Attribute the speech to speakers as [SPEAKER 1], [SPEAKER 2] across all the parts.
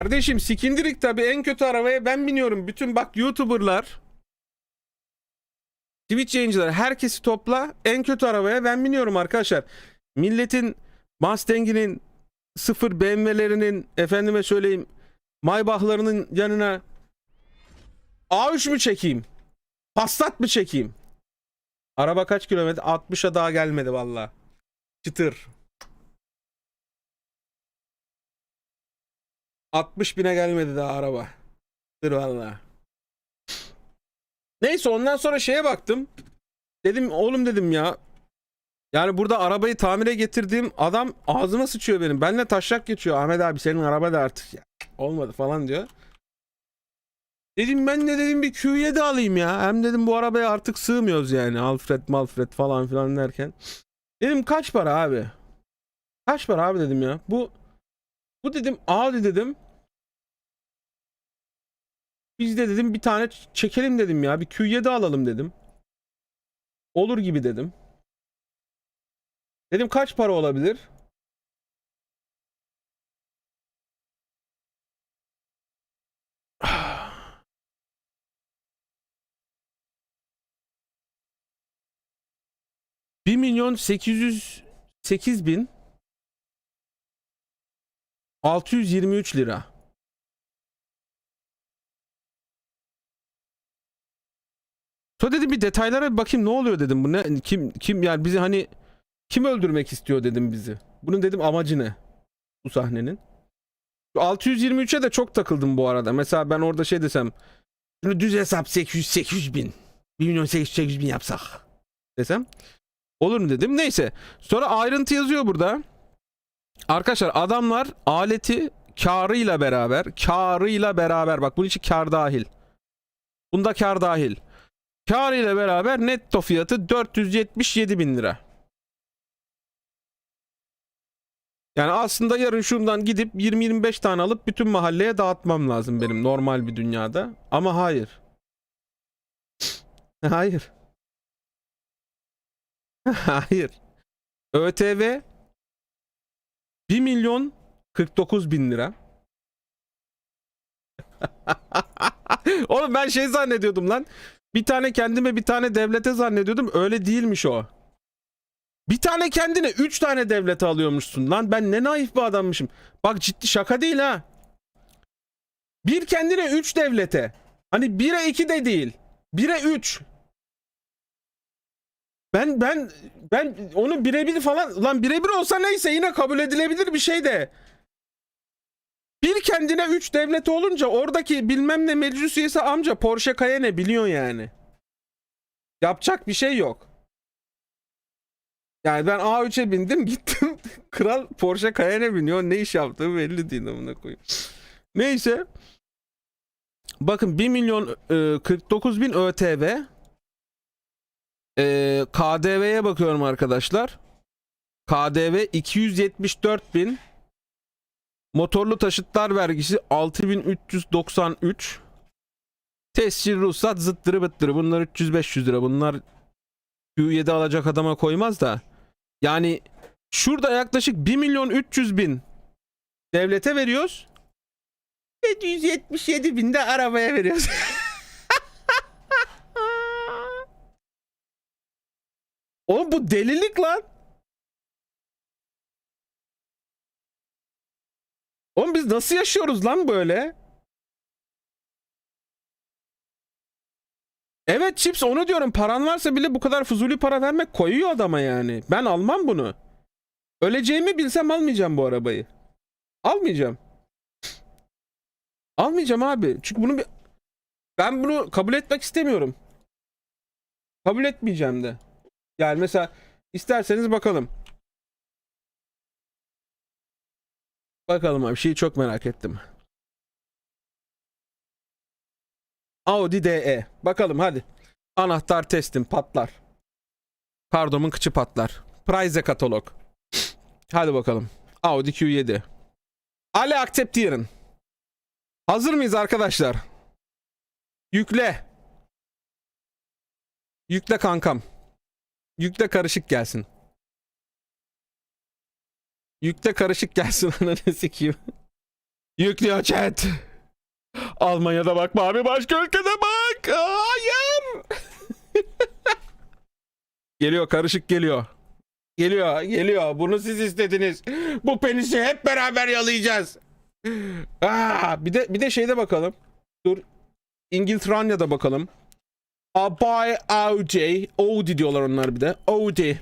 [SPEAKER 1] Kardeşim sikindirik tabii en kötü arabaya ben biniyorum. Bütün bak YouTuber'lar Twitch yayıncıları herkesi topla en kötü arabaya ben biniyorum arkadaşlar. Milletin Mustang'inin sıfır BMW'lerinin efendime söyleyeyim Maybach'larının yanına A3 mü çekeyim? Passat mı çekeyim? Araba kaç kilometre? 60'a daha gelmedi valla. Çıtır. 60 bine gelmedi daha araba. Çıtır valla. Neyse ondan sonra şeye baktım. Dedim oğlum dedim ya. Yani burada arabayı tamire getirdiğim adam ağzıma sıçıyor benim. Benle taşak geçiyor. Ahmet abi senin araba da artık ya. olmadı falan diyor. Dedim ben de dedim bir Q7 alayım ya. Hem dedim bu arabaya artık sığmıyoruz yani. Alfred Malfred falan filan derken. Dedim kaç para abi? Kaç para abi dedim ya. Bu bu dedim Audi dedim. Biz de dedim bir tane çekelim dedim ya. Bir Q7 alalım dedim. Olur gibi dedim. Dedim kaç para olabilir? Bir milyon sekiz yüz sekiz bin altı yüz yirmi üç lira. Sonra dedim bir detaylara bir bakayım ne oluyor dedim. Bu ne kim kim yani bizi hani kim öldürmek istiyor dedim bizi. Bunun dedim amacı ne? Bu sahnenin. Şu 623'e de çok takıldım bu arada. Mesela ben orada şey desem. Şunu düz hesap 800 800 bin. 1 milyon 800, 800 bin yapsak. Desem. Olur mu dedim. Neyse. Sonra ayrıntı yazıyor burada. Arkadaşlar adamlar aleti karıyla beraber karıyla beraber bak bunun için kar dahil. Bunda kar dahil. Kar ile beraber netto fiyatı 477 bin lira. Yani aslında yarın şundan gidip 20-25 tane alıp bütün mahalleye dağıtmam lazım benim normal bir dünyada. Ama hayır. Hayır. Hayır. ÖTV 1 milyon 49 bin lira. Oğlum ben şey zannediyordum lan. Bir tane kendime bir tane devlete zannediyordum. Öyle değilmiş o. Bir tane kendine üç tane devlete alıyormuşsun lan. Ben ne naif bir adammışım. Bak ciddi şaka değil ha. Bir kendine üç devlete. Hani bire iki de değil. Bire üç. Ben ben ben onu birebir falan lan birebir olsa neyse yine kabul edilebilir bir şey de. Bir kendine 3 devleti olunca oradaki bilmem ne meclis üyesi amca Porsche Cayenne biliyor yani. Yapacak bir şey yok. Yani ben A3'e bindim gittim. Kral Porsche Cayenne biniyor. Ne iş yaptığı belli değil amına koyayım. Neyse. Bakın 1 milyon e, 49 bin ÖTV. E, KDV'ye bakıyorum arkadaşlar. KDV 274 bin. Motorlu taşıtlar vergisi 6393. Tescil ruhsat zıttırı bıttırı. Bunlar 300-500 lira. Bunlar Q7 alacak adama koymaz da. Yani şurada yaklaşık 1 milyon 300 bin devlete veriyoruz. 777 bin de arabaya veriyoruz. Oğlum bu delilik lan. Oğlum biz nasıl yaşıyoruz lan böyle? Evet Chips onu diyorum. Paran varsa bile bu kadar fuzuli para vermek koyuyor adama yani. Ben almam bunu. Öleceğimi bilsem almayacağım bu arabayı. Almayacağım. Almayacağım abi. Çünkü bunu bir... Ben bunu kabul etmek istemiyorum. Kabul etmeyeceğim de. Yani mesela isterseniz bakalım. Bakalım abi şeyi çok merak ettim. Audi DE. Bakalım hadi. Anahtar testim patlar. Kardom'un kıçı patlar. Prize katalog. Hadi bakalım. Audi Q7. Ale akceptieren. Hazır mıyız arkadaşlar? Yükle. Yükle kankam. Yükle karışık gelsin. Yükle karışık gelsin ananı sikeyim. Yüklüyor chat. Almanya'da bakma abi başka ülkede bak. Hayır. geliyor karışık geliyor. Geliyor geliyor. Bunu siz istediniz. Bu penisi hep beraber yalayacağız. Aa, bir de bir de şeyde bakalım. Dur. İngiltere'de bakalım. Abai Audi. Audi diyorlar onlar bir de. Audi.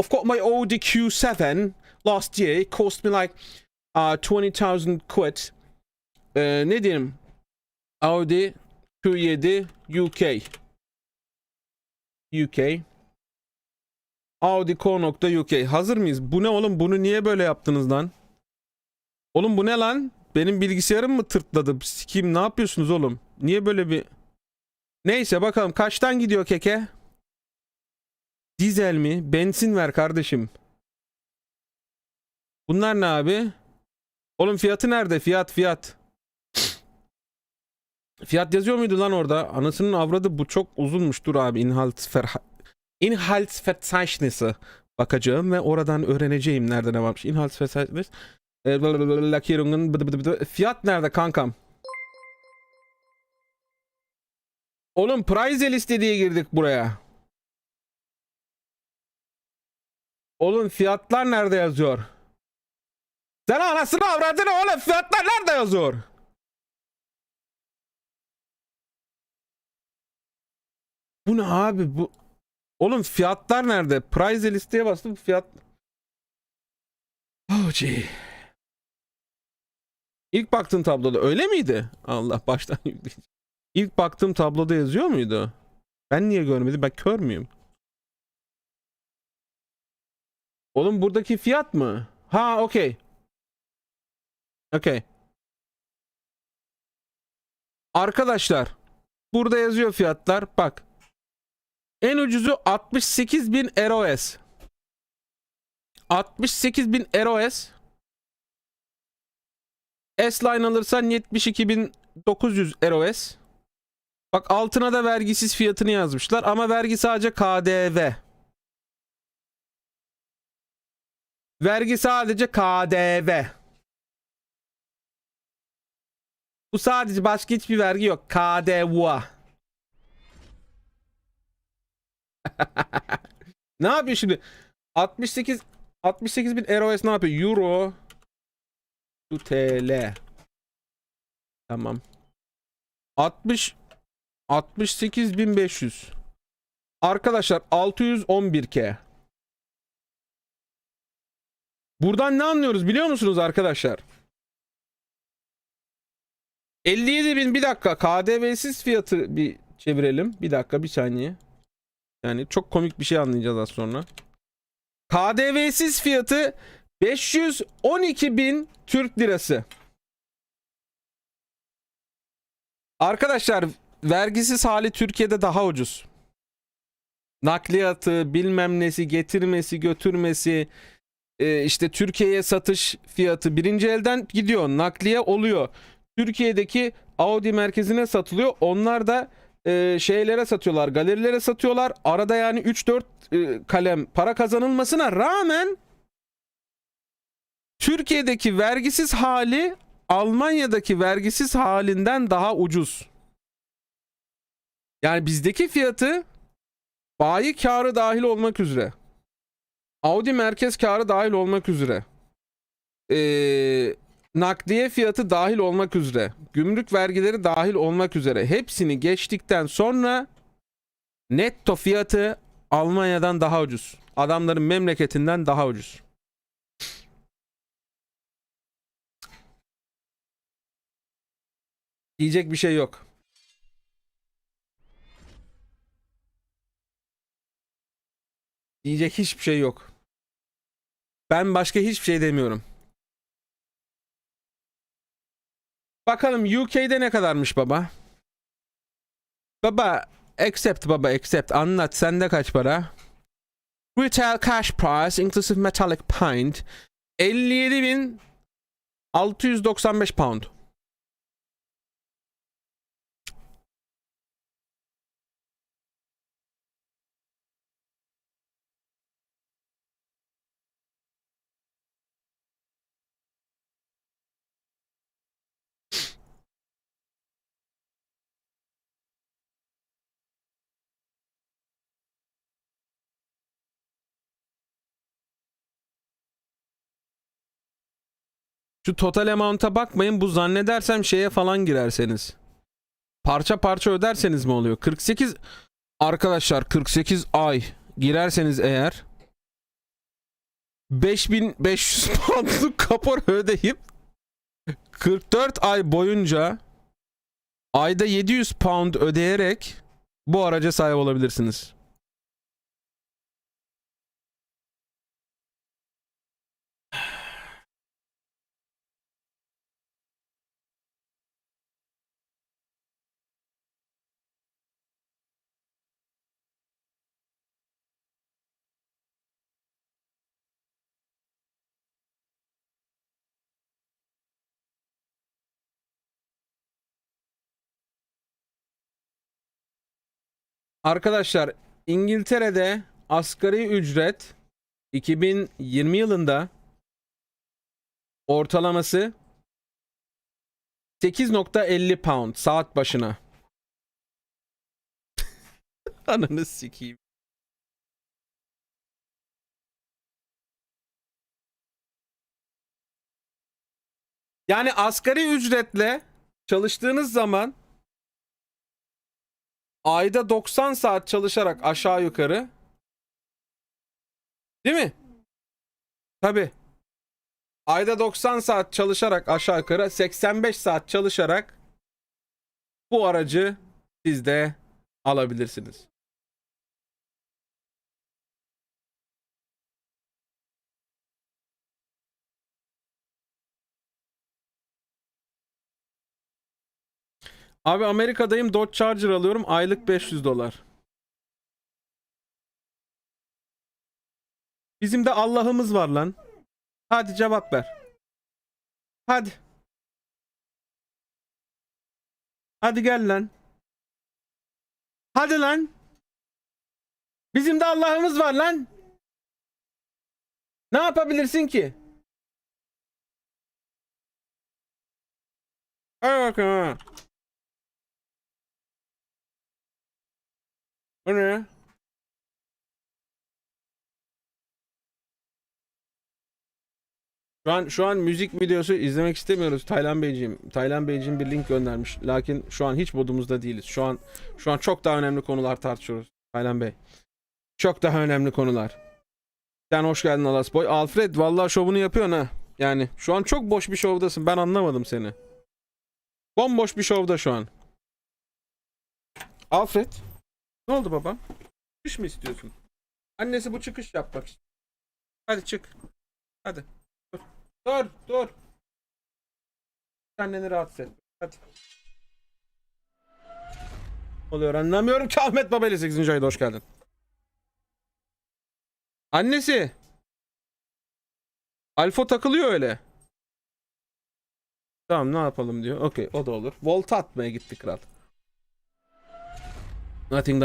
[SPEAKER 1] I've got my Audi Q7 last year. It cost me like uh, 20,000 quid. Ee, ne diyeyim? Audi Q7 UK. UK. Audi Co.uk. Hazır mıyız? Bu ne oğlum? Bunu niye böyle yaptınız lan? Oğlum bu ne lan? Benim bilgisayarım mı tırtladı? Kim ne yapıyorsunuz oğlum? Niye böyle bir... Neyse bakalım kaçtan gidiyor keke? Dizel mi? Benzin ver kardeşim. Bunlar ne abi? Oğlum fiyatı nerede? Fiyat fiyat. Fiyat yazıyor muydu lan orada? Anasının avradı bu çok uzunmuş. Dur abi. Inhaltsver Inhaltsverzeichnisse bakacağım ve oradan öğreneceğim nerede ne varmış. Inhaltsverzeichnis. Ee, Lackierungen. Fiyat nerede kankam? Oğlum price liste diye girdik buraya. Oğlum fiyatlar nerede yazıyor? Sen anasını avradını oğlum fiyatlar nerede yazıyor? Bu ne abi bu? Oğlum fiyatlar nerede? Price listeye bastım fiyat. Oh gee. İlk baktığın tabloda öyle miydi? Allah baştan yükleyeceğim. İlk baktığım tabloda yazıyor muydu? Ben niye görmedim? Ben kör müyüm? Oğlum buradaki fiyat mı? Ha okey. Okey. Arkadaşlar burada yazıyor fiyatlar. Bak. En ucuzu 68.000 ROS. 68.000 ROS. S-Line alırsan 72.900 ROS. Bak altına da vergisiz fiyatını yazmışlar ama vergi sadece KDV. Vergi sadece KDV. Bu sadece başka hiçbir vergi yok. KDV. ne yapıyor şimdi? 68 68 bin ROS ne yapıyor? Euro to TL. Tamam. 60 68.500. Arkadaşlar 611K. Buradan ne anlıyoruz biliyor musunuz arkadaşlar? 57.000 bir dakika KDV'siz fiyatı bir çevirelim. Bir dakika bir saniye. Yani çok komik bir şey anlayacağız az sonra. KDV'siz fiyatı 512.000 Türk lirası. Arkadaşlar vergisiz hali Türkiye'de daha ucuz. Nakliyatı, bilmem nesi, getirmesi, götürmesi, e, işte Türkiye'ye satış fiyatı birinci elden gidiyor. Nakliye oluyor. Türkiye'deki Audi merkezine satılıyor. Onlar da e, şeylere satıyorlar, galerilere satıyorlar. Arada yani 3-4 e, kalem para kazanılmasına rağmen Türkiye'deki vergisiz hali Almanya'daki vergisiz halinden daha ucuz. Yani bizdeki fiyatı bayi karı dahil olmak üzere. Audi merkez karı dahil olmak üzere. Ee, nakliye fiyatı dahil olmak üzere. Gümrük vergileri dahil olmak üzere. Hepsini geçtikten sonra netto fiyatı Almanya'dan daha ucuz. Adamların memleketinden daha ucuz. Diyecek bir şey yok. Diyecek hiçbir şey yok. Ben başka hiçbir şey demiyorum. Bakalım UK'de ne kadarmış baba? Baba accept baba accept anlat sende kaç para? Retail cash price inclusive metallic paint 57.695 pound. Şu total amount'a bakmayın. Bu zannedersem şeye falan girerseniz. Parça parça öderseniz mi oluyor? 48 arkadaşlar 48 ay girerseniz eğer 5500 poundluk kapor ödeyip 44 ay boyunca ayda 700 pound ödeyerek bu araca sahip olabilirsiniz. Arkadaşlar İngiltere'de asgari ücret 2020 yılında ortalaması 8.50 pound saat başına. Ananı sikeyim. Yani asgari ücretle çalıştığınız zaman ayda 90 saat çalışarak aşağı yukarı değil mi? Tabi. Ayda 90 saat çalışarak aşağı yukarı 85 saat çalışarak bu aracı siz de alabilirsiniz. Abi Amerika'dayım Dodge Charger alıyorum aylık 500 dolar. Bizim de Allah'ımız var lan. Hadi cevap ver. Hadi. Hadi gel lan. Hadi lan. Bizim de Allah'ımız var lan. Ne yapabilirsin ki? Hadi bakalım. O ne? Şu an şu an müzik videosu izlemek istemiyoruz Taylan Beyciğim. Taylan Beyciğim bir link göndermiş. Lakin şu an hiç modumuzda değiliz. Şu an şu an çok daha önemli konular tartışıyoruz Taylan Bey. Çok daha önemli konular. Sen hoş geldin Alas Boy. Alfred vallahi şovunu yapıyorsun ha. Yani şu an çok boş bir şovdasın. Ben anlamadım seni. Bomboş bir şovda şu an. Alfred. Ne oldu baba? Çıkış mı istiyorsun? Annesi bu çıkış yapmak istiyor. Hadi çık. Hadi. Dur. Dur. Dur. Anneni rahatsız et. Hadi. Oluyor anlamıyorum ki Ahmet Baba ile 8. ayda hoş geldin. Annesi. Alfa takılıyor öyle. Tamam ne yapalım diyor. Okey o da olur. Volta atmaya gitti kral. Nothing